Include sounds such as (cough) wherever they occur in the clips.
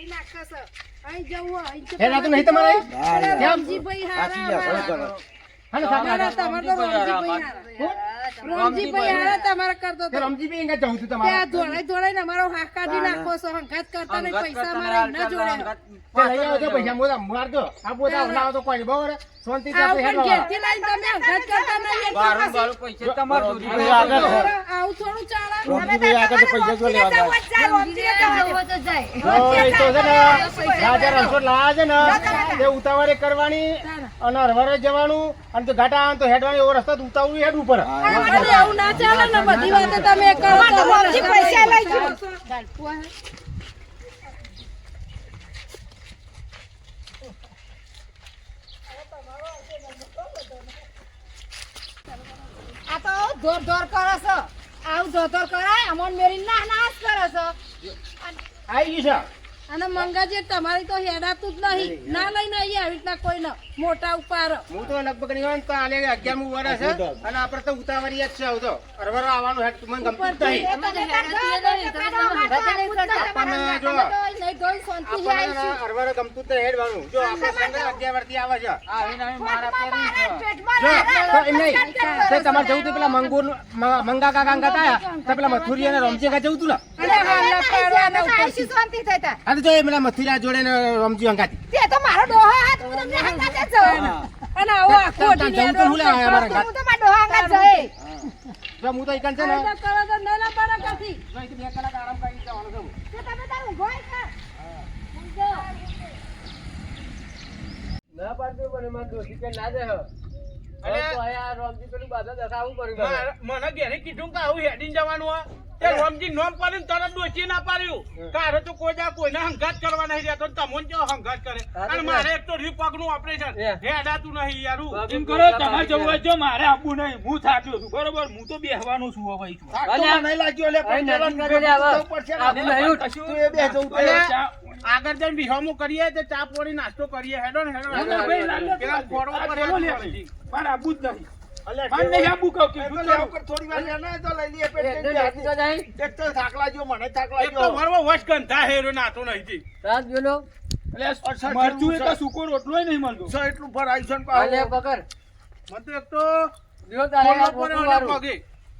દોડાઈને આ કાઢી નાખે છે. અહીં જવું, અહીં હેડા નહીં તમારે અહીં? હા, યાર. કેમ? રમજીભાઈ હારા અમારા. બરોબર. હાલો, અમારા સાંભળો. તમારે તો રમજીભાઈ હારા. રમજીભાઈ આવે તમારે કરતો તે. રમજીભાઈ અહીંયા જવું છું તમારે. ત્યાં તમારે દોડાઈ ને અમારો હાથ કાઢી નાખો છો. હંગાત કરતા નહીં, પૈસા મારા એમના જોડે. લઈ આવો પૈસા મોટા મારજો આ પોતા લાવો તો કોઈ નહીં શાંતિ થી આપણે. ઘેરથી લાવીને તમે હંગાત કરતા નહીં, એટલે બારું બારું પૈસા તમાર જોડી રમજીભાઈ આગળ આવું થોડું ચાલે. રમજીભાઈ આગળ પૈસા જો લેવા જાય. તો એ તો છે ને રાજા રણછોડ લાયા છે ને તે ઉતાવળે કરવાની અને હરવારે જવાનું અને તો ઘાટા આવે તો હેડવાની એવો રસ્તો તો ઉતાવળું હેડ પડે અરે એવું ના ચાલે ને બધી વાતે તમે કરો તો પૈસા લઈ આ તો ધોર ધોર કરે છો. આવું ધોર ધોર કરાય અમોન મેરી ના નાશ કરે છે. આવી ગયું અને મંગાજી તમારી તો હેડાતું જ નહીં. ના લઈને આવીએ આવી રીતના કોઈને મોટા ઉપર હું તો લગભગ નહીં હોય તો આલે અગિયારમું વર્ષ છે અને આપણે તો ઉતાવળી જ છે આવું તો. હરવારે આવવાનું હેડ મને ગમતું જ નહીં. આપણને જો આપણને ગમતું જ હેડવાનું. જો આપણે અગિયાર વર્ષથી આવે છે. તમારે જવું પેલા મંગુર મંગા કાકા હતા તો પેલા મથુરી અને રમજી કા જવું તું ને અને. હા તો જોડે ને રમજી અંગાતી. અને આવો આખો તાર જવું તો હું લેવા અમારા? જો હું તો ઈકન છે ને. આટલા કરો તો ના ના કાથી. જો અહીંથી બે કલાક આરામ કરી જવાનું છે. હું. ના પાડતું પણ એમાં દોષી કે ના દે મને. ઘેરે કીધું કે આવું હેડીને જવાનું તે રોમજી નોમ પાડીને તરત ડોસી ના પાડ્યું. તારે તો કોઈ દા કોઈને હંગાત કરવા નહીં રહેતો ને કેવો હંગાત કરે? અને મારે એક તો રી પગનું ઓપરેશન. હેડાતું નહીં યારું. એમ કરો તમારે જવું હોય તો મારે આપવું નહીં હું થાક્યો છું. બરોબર? હું તો બેહવાનું છું હવે લાગ્યો પડશે. આગળ જઈને વિહામો કરીએ તે ચા પોડી નાસ્તો કરીએ. હેડો ને હેડો પેલા ફોડો પર ટેબલ લે. મારે આબુ જ નહીં એટલું ભરાયું છે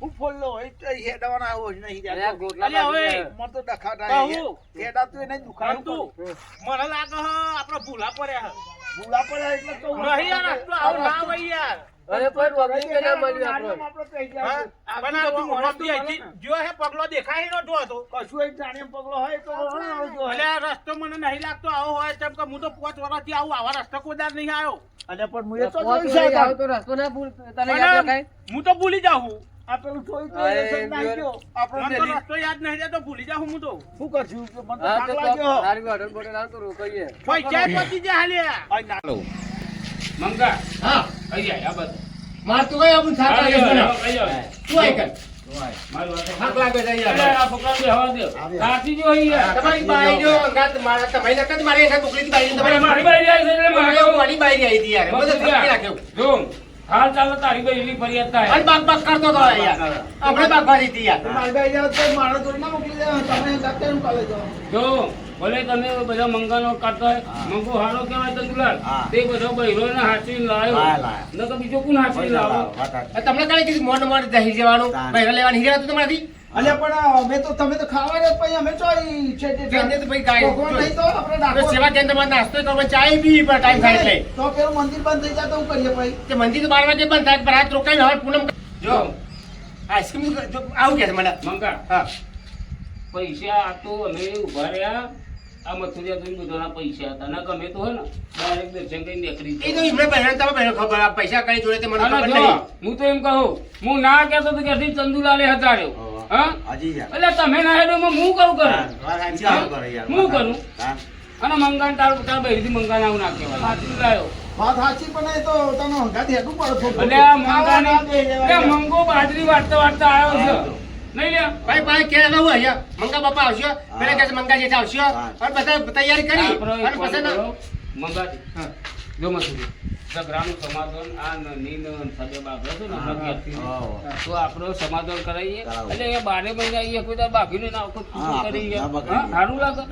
તો તો. હું ફોલ્લો હોય તો એ આવો જ નહીં. અરે અલ્યા હવે. મને તો ડખા થાય. કહું. હેડાતું એને દુખાવું પરંતુ મને લાગે હ આપણે ભૂલા પડ્યા ભૂલા પડ્યા એટલે તો નહીં યાર આટલું આવું ના હોય યાર. અરે પણ રોમજી કે ના મળ્યું આપણે. તું જો હે પગલો દેખાય નતો હતો કશું એક જાણે પગલો હોય તો. એટલે આ રસ્તો મને નહીં લાગતો આવો હોય તેમ કે હું તો પાંચ વર્ષથી આવું આવા રસ્તો કોદાર નહીં આવ્યો. અને પણ હું એ તો જોઈ વળી તો રસ્તો ના ભૂલ તને યાદ રાખાય? હું તો ભૂલી જાઉં. આ પેલું જોયું તો અરે, એ સમજ નાખી જો. દો. આપણે મને તો પેલી- રસ્તો યાદ નહીં રહેતો ભૂલી જાઉં હું તો. શું કરશું? મને થાક લાગ્યો. તારી બોટલ બોટલ આવ તો રોકાઈએ. પૈસા પતી જાય આ ના- મંગા. હા. આ. માર તું કઈ થાક લાગે છે. તું કર. મારી. તમારી મારા મારી મારી બાઈ આવી. મારે મારી મારી હતી યાર. બધું થાકી નાખ્યો જો, હાલ ચાલો તારી બાઈ એવી ફરિયાદ થાય. અને બાગ બાગ કરતો તો યાર. આપણે બાગવા દીધી યાર. મારી ભાઈ જાવ તો મારો તો ના મોકલી દે. તમે જાતે એમ કાલે જાઓ. જો ભલે તમે બધા મંગાનો કાઢતા હોય મંગો હારો કહેવાય તો દુલાલ. તે બધો બૈરોને હાચી લાવ્યો ન તો બીજો કોણ હાચી લાવો? તમને કઈ કીધું મોન મોન દહી જવાનું તાન. લેવાની હિરા તો તમારાથી? અલ્યા પણ અમે તો તમે તો ખાવા જ પછી અમે તો ઈ છે તે કેમ તો ભાઈ ગાય કોણ નહીં તો આપણે ડાકો. સેવા કેન્દ્રમાં નાસ્તો કરવા ચાય પી પર ટાઈમ થાય એટલે. તો પેલું મંદિર બંધ થઈ જાય તો હું કરીએ ભાઈ તે મંદિર તો 12 વાગે બંધ થાય પણ રાત રોકાઈને હવે પૂનમ જો. આઈસ્ક્રીમ જો આવું કે મને. મંગા હા. પૈસા આ તો અમે ઊભા રહ્યા. આ મથુરિયા જોઈને બધાના પૈસા હતા. ના ગમે તો હોય ને ડાયરેક્ટ દર્શન કરીને નીકળી એ તો એમને બહેરા તમે બહેરો ખબર આ પૈસા કઈ જોડે તે મને ખબર નહીં. હું તો એમ કહું હું ના કહેતો તો ક્યાંથી ચંદુલાલે હતાડ્યો હા? હાજી યાર. એટલે તમે ના હેડો હું કરું કરું હા, હું? કરું અને મંગાન તાર તાર બહેરીથી મંગાન આવું ના કહેવાય. સાચું લાયો વાત સાચી પણ એ તો તમે હંગાથી હેડું પડો છો. એટલે લેવા. મંગો બાજરી વાટતા વાટતા આવ્યો છે. નહીં લ્યા. ભાઈ ભાઈ કે ના હોય અહીંયા. મંગા બાપા આવશે પેલા કે મંગા જેઠા આવશે. અને બધા તૈયારી કરી. અને પછી મંગાજી. હા. જો મથુરી ઝઘડાનું સમાધાન આ નની. તો આપણે સમાધાન કરાવીએ એટલે એ બારે મહિને આવીએ કોઈ દાડો ના વખત કરીએ સારું લાગે.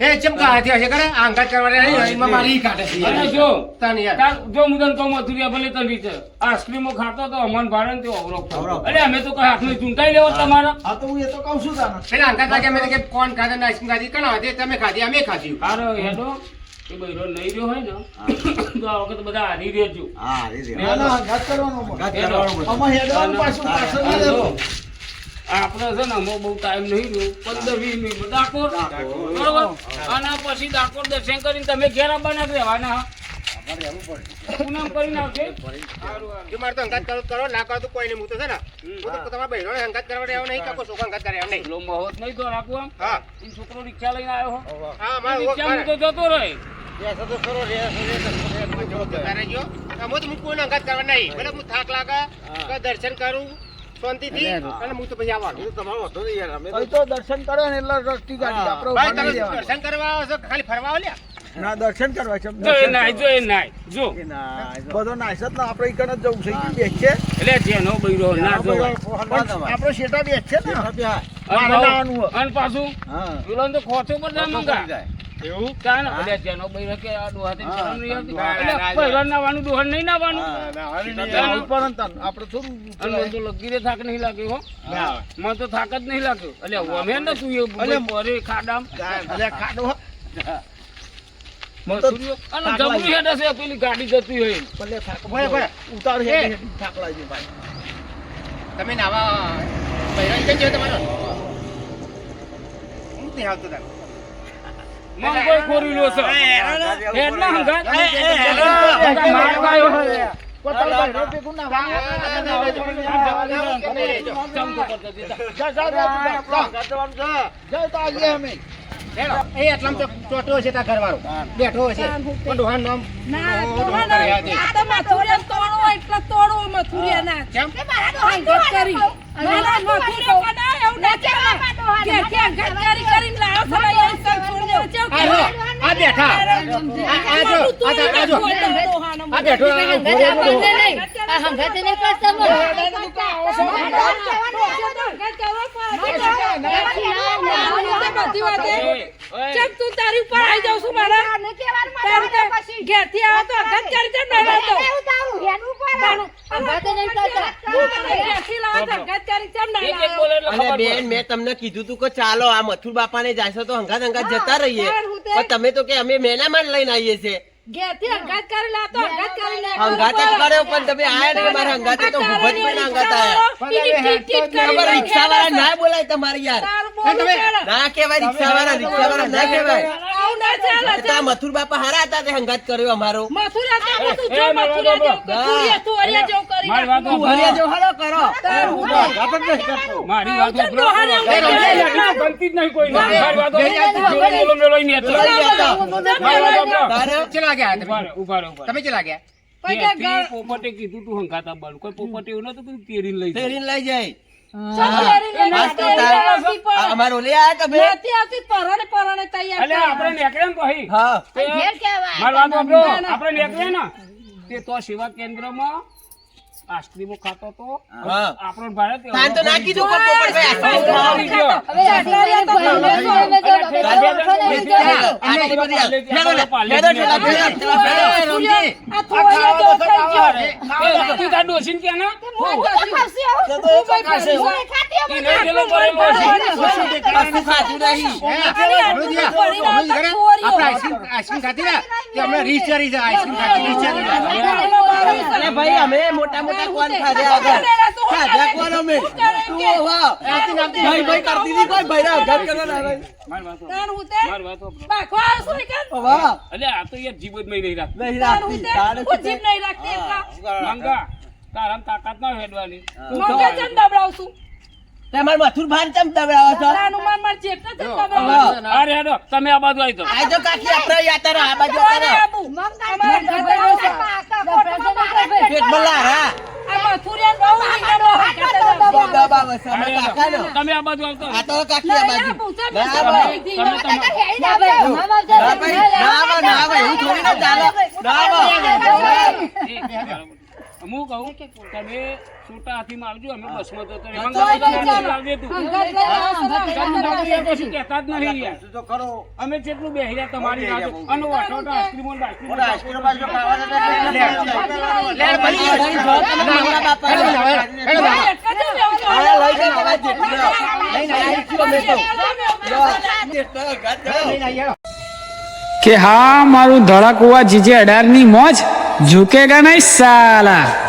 એ ચમકા હાથી હશે કરે? આ કરવાની એમાં મારી કાઢે છે. અને જો તાન યાર. જો હું તને કહું ભલે તને રીતે આઈસ્ક્રીમો ખાતો તો અમન ભાડે ને તે થયો. અમે તો કઈ હાથમાં ચૂંટાઈ લેવો તમારા. હા તો હું એ તો કહું છું તાને પેલા અમે કે કોણ ખાધે આઈસ્ક્રીમ ખાધી? કણા તમે ખાધી અમે ખાધી હારો હેડો. એ બૈરો નહીં રહ્યો હોય ને (coughs) તો આ વખત બધા હારી રહેજો. ના ના કરવાનો અમારે. હેડવાનું પાછું પાછળ નહીં રહેવું. આપણે છે ને અમો બહુ ટાઈમ નહીં રહ્યો. પંદર વીસ મિનિટ. ડાકોર. બરોબર? અને પછી ડાકોર દર્શન કરીને તમે ઘેર આવવાના રહેવાના. પૂનમ જો મારે તો અંગાત કરો કરો ના કરો તો કોઈ નહીં હું તો છે ને. હું તો તમારા અંગાત કરવા દેવો નહીં કાકો છોકરા અંગાત કરે એમ નહીં. મહોત નહીં તો રાખવું આમ. હા. છોકરો રિક્ષા લઈને આવ્યો હો. હા મારે રિક્ષામાં તો જતો રહે. આમાં તો હું કોઈને અંગાત કરવા નહીં. ભલે હું થાક લાગે કે દર્શન કરું શાંતિથી અને હું તો પછી આવવાનું. અહીં તો દર્શન કરે ને એટલે રસ્તી ગાડી આપણે ભાઈ તમે દર્શન કરવા આવો છો ખાલી ફરવા આવો લ્યા? ના દર્શન કરવા છે. જો એ નાય જો એ નાય જો. બધો નાઈસ જ ના આપણે ઈ જ જવું છે ઈ બેસ છે. એટલે જેનો બૈરો ના જોવાય. આપણો શેઠા બેસ છે ને. અને પાછું- લાવવાનું હોય. અને પાછું હા. પેલો તો ખોચો પર જાય. મંગા એવું? કાન એટલે જેનો બૈરો કે આ ડોહાથી શરમ નહીં આવતી. ના, ના, ના, એટલે બૈરો નાવાનું ડોહા નહીં નાવાનું આપણે થોડું અને તો લગી રે થાક નહીં લાગ્યો હો. મને તો થાક જ નહીં લાગ્યો. એટલે અમે ને તું એ ખાડામ. ખાડો છે પેલી ગાડી જતી હોય. ઉતાર થાક લાગી ભાઈ. તમે નાવા તમારો? આવતો કોઈ છે હેડના હંગાત માર. બેઠો છે. આ તો મથુરિયા તોડવો એટલે તોડવો મથુરિયા ના ના મથુરિયા કદાય એવું ના કહેવાય કે કે અંગત કરી કરીને લાવો છો ને એ સર છોડી દેવો છે આ જો, આ બેઠા. આ- આ જો, આ તો- આ જો. આ બેઠો, આ ઘોડો બેઠો. બધી વાતે એ, ઓય. ચમ તું તારી ઉપર આવી જાઉં છું મારા ઘેરથી આવો તો અંગત કરી છે ને તો ઘેરથી લાવો તો અંગત કરી ને એક એક બોલે એટલે અને ખબર બેન પડે. મેં તમને કીધું તું કે ચાલો આ મથુર બાપાને જાશો તો હંગાત હંગાત જતા રહીએ. તાર હું તે- પણ તમે તો કે અમે મેનામાં લઈને આવીએ છીએ ઘેરથી અંગત કરી લાવતો અંગત કરી લે. હંગાત જ કર્યો પણ તમે આયા ને તમારા હંગાતે તો ભૂપત પણ હંગાત આયા. ખબર રિક્ષા વાળા ના બોલાય તમારે યાર. ના કહેવાય રિક્ષા વાળા રિક્ષા વાળા ના કહેવાય. એ તો આ મથુર બાપા હારા હતા તે હંગાત કર્યો અમારો. કરો મારી વાત. ડોહાને જ નહીં કોઈને. મારી વાત સાંભળો. બોલો, બોલો, મેલો ઈ નેતો. બોલો, ઈ નેતો. મારી વાત સાંભળો. તારે ચેલા ગયા ઊભા તમે? રહો, ચેલા ગયા? ત્યાંથી પોપટે કીધું તું હંગાત આવવાનું. કોઈ પોપટ એવું નતું કીધું તેરીને લઈ જાય. લઈ જાય તૈયાર આ અમારે આયા તમે અલ્યા, આપણે નીકળ્યા ને પછી. હા તે- મારી વાત આપણે નીકળ્યા ને તે તો સેવા કેન્દ્રમાં આઈસ્ક્રીમો ખાતો તો આપણો ભારત તાન તો નાખી કીધું પર પર આઈસ્ક્રીમ ખાવા આટલી બધી આ- ફેરો લે, ફેરો ઠેલા, ફેરો, ઠેલા, ફેરો. એ, રમજી. તું તાર ડોશીને કે ને? ઈ નહીં પેલો કરેલો હશે. કશું ખાધું નહીં. હે, રોજિયા, રોજ ઘરે આપણે આઈસ્ક્રીમ આઈસ્ક્રીમ ખાધી ને હમણાં રીચ રીચ આઈસ્ક્રીમ ખાતી રીચ અરે ભાઈ અમે મોટા મોટા કોણ ખાધ્યા આગળ? ખાધ્યા કોણ અમે? તું વાહ કરતી હતી કોઈ ના કરવા ના તારામ તાકાત ના હેડવાની. તમારે મથુર ભાન ચમ દબડાવો છો? વાહ. અરે હેડો તમે આ બાજુ આવી જાઓ. આ જો કાકી આપણે યાત્રા આ બાજુ તારા. પેટ અમે કાકાનો. તમે આ બાજુ આવતો આ તો કાકી આ બાજુ. ના ભાઈ. તમે તમા- ના ના ના એવું થોડી ના ચાલે. હું કહું તમે છોટા હાથી મારજો અમે બસમાં જતો ને, કશું કહેતા જ નહીં યાર. અમે જેટલું બેહી રહ્યા તમારી. અને આઈસ્ક્રીમો કે હા મારું ધડાકુવા જીજે અઢારની મોજ you can sala.